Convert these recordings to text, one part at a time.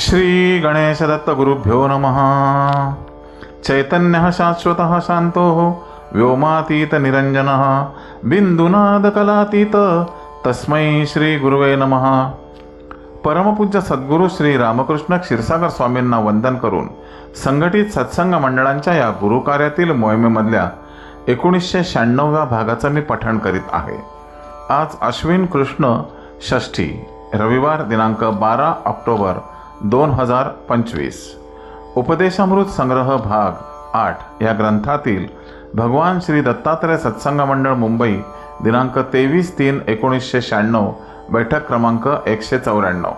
श्री गणेशदत्त गुरुभ्यो नमः। चैतन्यः शाश्वतः शांतो व्योमातीत निरंजन बिंदुनाद कलातीत तस्मै श्री गुरुवे नमः। परमपूज्य सद्गुरू श्री रामकृष्ण क्षीरसागर स्वामींना वंदन करून संघटित सत्संग मंडळांच्या या गुरुकार्यातील मोहिमेमधल्या एकोणीसशे शहाण्णव्या भागाचं मी पठण करीत आहे. आज अश्विन कृष्ण षष्ठी रविवार दिनांक बारा ऑक्टोबर दोन हजार पंचवीस. उपदेशामृत संग्रह भाग आठ या ग्रंथातील भगवान श्री दत्तात्रय सत्संग मंडळ मुंबई दिनांक तेवीस तीन एकोणीसशे शहाण्णव बैठक क्रमांक एकशे चौऱ्याण्णव.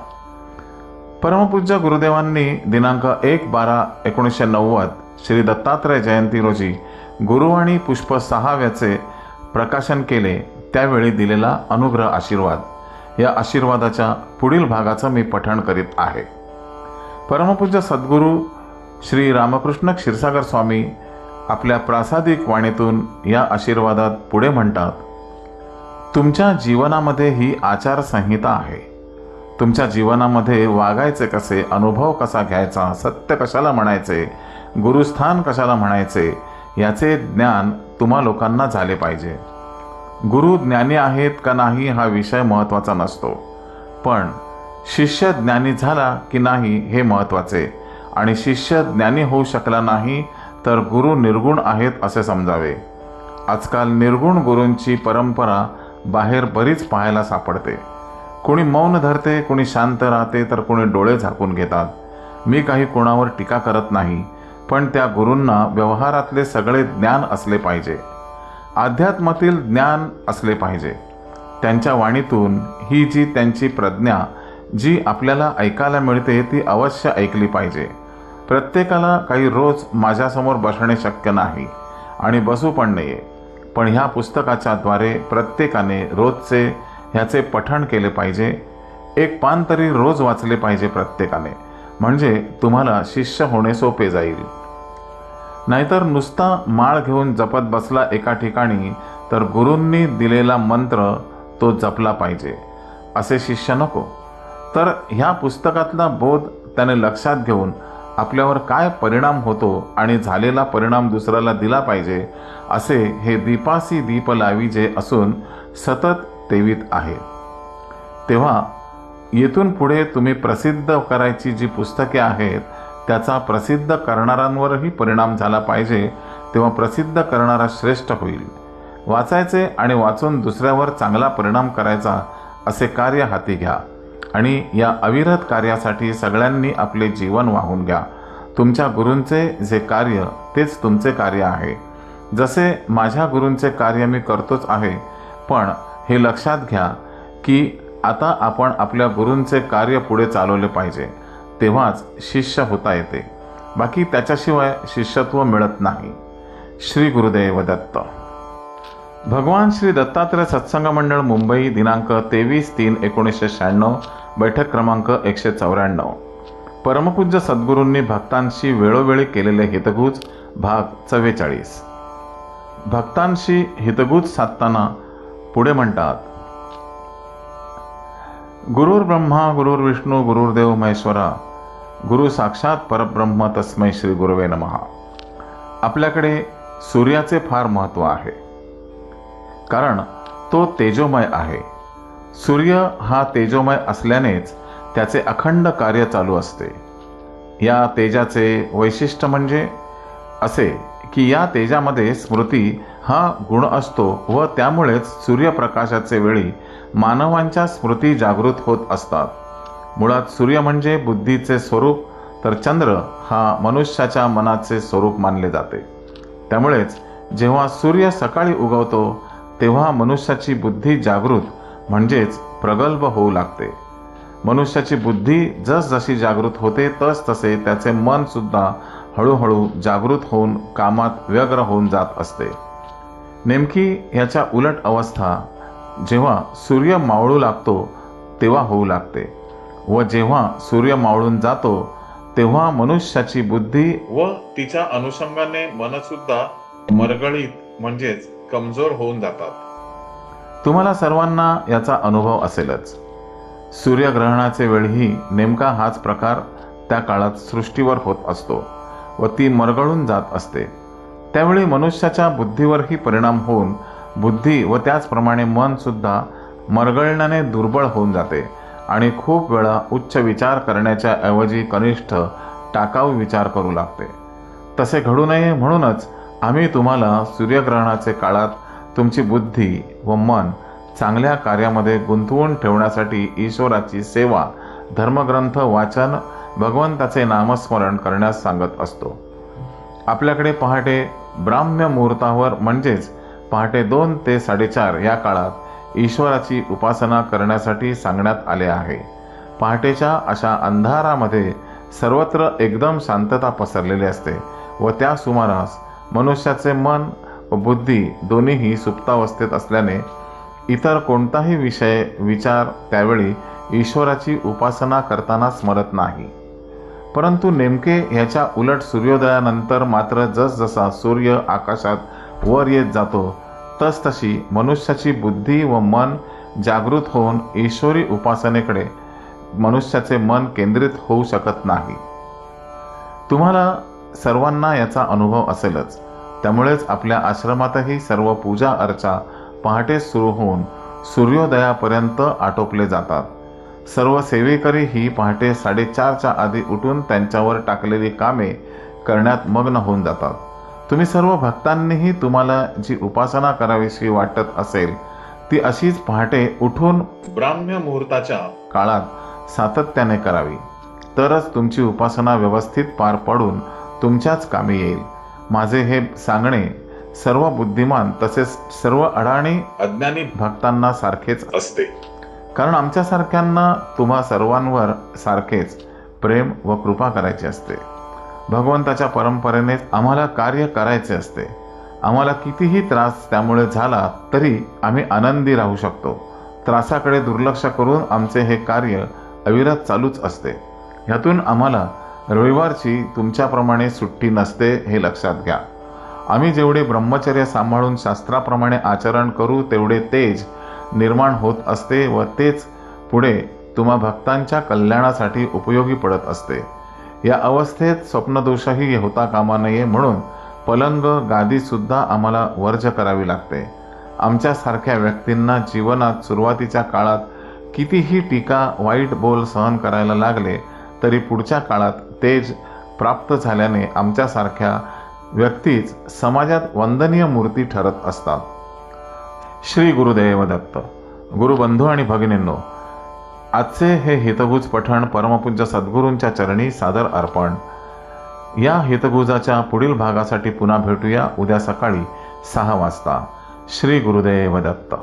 परमपूज्य गुरुदेवांनी दिनांक एक बारा एकोणीसशे नव्वद श्री दत्तात्रय जयंती रोजी गुरुवाणी पुष्प सहाव्याचे प्रकाशन केले त्यावेळी दिलेला अनुग्रह आशीर्वाद. या आशीर्वादाच्या पुढील भागाचं मी पठण करीत आहे. परमपूज्य सद्गुरू श्री रामकृष्ण क्षीरसागर स्वामी आपल्या प्रासादिक वाणीतून या आशीर्वादात पुढे म्हणतात तुमच्या जीवनामध्ये ही आचारसंहिता आहे. तुमच्या जीवनामध्ये वागायचे कसे अनुभव कसा घ्यायचा सत्य कशाला म्हणायचे गुरुस्थान कशाला म्हणायचे याचे ज्ञान तुम्हा लोकांना झाले पाहिजे. गुरु ज्ञानी आहेत का नाही हा विषय महत्त्वाचा नसतो. पण शिष्य ज्ञानी झाला की नाही हे महत्त्वाचे आणि शिष्य ज्ञानी होऊ शकला नाही तर गुरु निर्गुण आहेत असे समजावे. आजकाल निर्गुण गुरूंची परंपरा बाहेर बरीच पाहायला सापडते. कोणी मौन धरते कोणी शांत राहते तर कोणी डोळे झाकून घेतात. मी काही कोणावर टीका करत नाही पण त्या गुरूंना व्यवहारातले सगळे ज्ञान असले पाहिजे. अध्यात्मातील ज्ञान असले पाहिजे. त्यांच्या वाणीतून ही जी त्यांची प्रज्ञा जी आपल्याला ऐकायला मिळते ती अवश्य ऐकली पाहिजे. प्रत्येकाला काही रोज माझ्यासमोर बसणे शक्य नाही आणि बसू पण नये. पण ह्या पुस्तकाच्या द्वारे प्रत्येकाने रोजचे ह्याचे पठण केले पाहिजे. एक पान तरी रोज वाचले पाहिजे प्रत्येकाने. म्हणजे तुम्हाला शिष्य होणे सोपे जाईल. नाहीतर नुसता माळ घेऊन जपत बसला एका ठिकाणी तर गुरूंनी दिलेला मंत्र तो जपला पाहिजे. असे शिष्य नको. तर ह्या पुस्तकातला बोध त्याने लक्षात घेऊन आपल्यावर काय परिणाम होतो आणि झालेला परिणाम दुसऱ्याला दिला पाहिजे असे हे दीपासी दीप लावीजे असून सतत तेवीत आहे. तेव्हा येथून पुढे तुम्ही प्रसिद्ध करायची जी पुस्तके आहेत त्याचा प्रसिद्ध करणाऱ्यांवरही परिणाम झाला पाहिजे तेव्हा प्रसिद्ध करणारा श्रेष्ठ होईल. वाचायचे आणि वाचून दुसऱ्यावर चांगला परिणाम करायचा असे कार्य हाती घ्या. आणि या अविरत कार्यासाठी सगळ्यांनी आपले जीवन वाहून घ्या. तुमच्या गुरूंचे जे कार्य तेच तुमचे कार्य आहे. जसे माझ्या गुरूंचे कार्य मी करतोच आहे पण हे लक्षात घ्या की आता आपण आपल्या गुरूंचे कार्य पुढे चालवले पाहिजे. तेव्हाच शिष्य होता येते. बाकी त्याच्याशिवाय शिष्यत्व मिळत नाही. श्री गुरुदेव दत्त. भगवान श्री दत्तात्रय सत्संग मंडळ मुंबई दिनांक तेवीस तीन एकोणीसशे शहाण्णव बैठक क्रमांक एकशे चौऱ्याण्णव. परमपूज्य सद्गुरूंनी भक्तांशी वेळोवेळी केलेले हितगुज भाग चव्वेचाळीस. भक्तांशी हितगुज साधताना पुढे म्हणतात गुरुर् ब्रह्मा गुरुर्विष्णू गुरुर्देव महेश्वरा गुरु साक्षात परब्रह्म तस्मै श्री गुरुवे नमहा आपल्याकडे सूर्याचे फार महत्त्व आहे. कारण तो तेजोमय आहे. सूर्य हा तेजोमय असल्यानेच त्याचे अखंड कार्य चालू असते. या तेजाचे वैशिष्ट्य म्हणजे असे की या तेजामध्ये स्मृती हा गुण असतो व त्यामुळेच सूर्यप्रकाशाचे वेळी मानवांच्या स्मृती जागृत होत असतात. मुळात सूर्य म्हणजे बुद्धीचे स्वरूप तर चंद्र हा मनुष्याच्या मनाचे स्वरूप मानले जाते. त्यामुळेच जेव्हा सूर्य सकाळी उगवतो तेव्हा मनुष्याची बुद्धी जागृत म्हणजेच प्रगल्भ होऊ लागते. मनुष्याची बुद्धी जसजशी जागृत होते तस तसे त्याचे मनसुद्धा हळूहळू जागृत होऊन कामात व्यग्र होऊन जात असते. नेमकी याच्या उलट अवस्था जेव्हा सूर्य मावळू लागतो तेव्हा होऊ लागते. व जेव्हा सूर्य मावळून जातो तेव्हा मनुष्याची बुद्धी व तिच्या अनुषंगाने मनसुद्धा मरगळीत म्हणजेच कमजोर होऊन जातात. तुम्हाला सर्वांना याचा अनुभव असेलच. सूर्यग्रहणाचे वेळही नेमका हाच प्रकार त्या काळात सृष्टीवर होत असतो व ती मरगळून जात असते. त्यावेळी मनुष्याच्या बुद्धीवरही परिणाम होऊन बुद्धी व त्याचप्रमाणे मन सुद्धा मरगळण्याने दुर्बळ होऊन जाते आणि खूप वेळा उच्च विचार करण्याच्या ऐवजी कनिष्ठ टाकाऊ विचार करू लागते. तसे घडू नये म्हणूनच आम्ही तुम्हाला सूर्यग्रहणाचे काळात तुमची बुद्धी व मन चांगल्या कार्यामध्ये गुंतवून ठेवण्यासाठी ईश्वराची सेवा धर्मग्रंथ वाचन भगवंताचे नामस्मरण करण्यास सांगत असतो. आपल्याकडे पहाटे ब्राह्म्य मुहूर्तावर म्हणजेच पहाटे दोन ते साडेचार या काळात ईश्वराची उपासना करण्यासाठी सांगण्यात आले आहे. पहाटेच्या अशा अंधारामध्ये सर्वत्र एकदम शांतता पसरलेली असते व त्या सुमारास मनुष्याचे मन व बुद्धी दोन्हीही सुप्तावस्थेत असल्याने इतर कोणताही विषय विचार त्यावेळी ईश्वराची उपासना करताना स्मरत नाही. परंतु नेमके ह्याच्या उलट सूर्योदयानंतर मात्र जसजसा सूर्य आकाशात वर येत जातो तसतशी मनुष्याची बुद्धी व मन जागृत होऊन ईश्वरी उपासनेकडे मनुष्याचे मन केंद्रित होऊ शकत नाही. तुम्हाला सर्वांना याचा अनुभव असेलच. त्यामुळेच आपल्या आश्रमातही सर्व पूजा अर्चा पहाटे सुरू होऊन सूर्योदयापर्यंत आटोपले जातात. सर्व सेवेकरी ही पहाटे साडेचारच्या आधी उठून त्यांच्यावर टाकलेली कामे करण्यात मग्न होऊन जातात. तुम्ही सर्व भक्तांनीही तुम्हाला जी उपासना करावीशी वाटत असेल ती अशीच पहाटे उठून ब्राह्म्य मुहूर्ताच्या काळात सातत्याने करावी. तरच तुमची उपासना व्यवस्थित पार पडून तुमच्याच कामी येईल. माझे हे सांगणे सर्व बुद्धिमान तसेच सर्व अडाणी अज्ञानी भक्तांना सारखेच असते. कारण आमच्यासारख्यांना तुम्हा सर्वांवर सारखेच प्रेम व कृपा करायची असते. भगवंताच्या परंपरेनेच आम्हाला कार्य करायचे असते. आम्हाला कितीही त्रास त्यामुळे झाला तरी आम्ही आनंदी राहू शकतो. त्रासाकडे दुर्लक्ष करून आमचे हे कार्य अविरत चालूच असते. ह्यातून आम्हाला रविवारची तुमच्याप्रमाणे सुट्टी नसते हे लक्षात घ्या. आम्ही जेवढे ब्रह्मचर्य सांभाळून शास्त्राप्रमाणे आचरण करू तेवढे तेज निर्माण होत असते व तेच पुढे तुम्हा भक्तांच्या कल्याणासाठी उपयोगी पडत असते. या अवस्थेत स्वप्नदोषही होता कामा नये म्हणून पलंग गादीसुद्धा आम्हाला वर्ज करावी लागते. आमच्यासारख्या व्यक्तींना जीवनात सुरुवातीच्या काळात कितीही टीका वाईट बोल सहन करायला लागले तरी पुढच्या काळात तेज प्राप्त झाल्याने आमच्यासारख्या व्यक्तीच समाजात वंदनीय मूर्ती ठरत असतात. श्री गुरुदेव दत्त गुरुबंधू आणि भगिनींनो आजचे हे हितगुज पठण परमपूज्य सद्गुरूंच्या चरणी सादर अर्पण. या हितगुजाच्या पुढील भागासाठी पुन्हा भेटूया उद्या सकाळी सहा वाजता. श्री गुरुदेव दत्त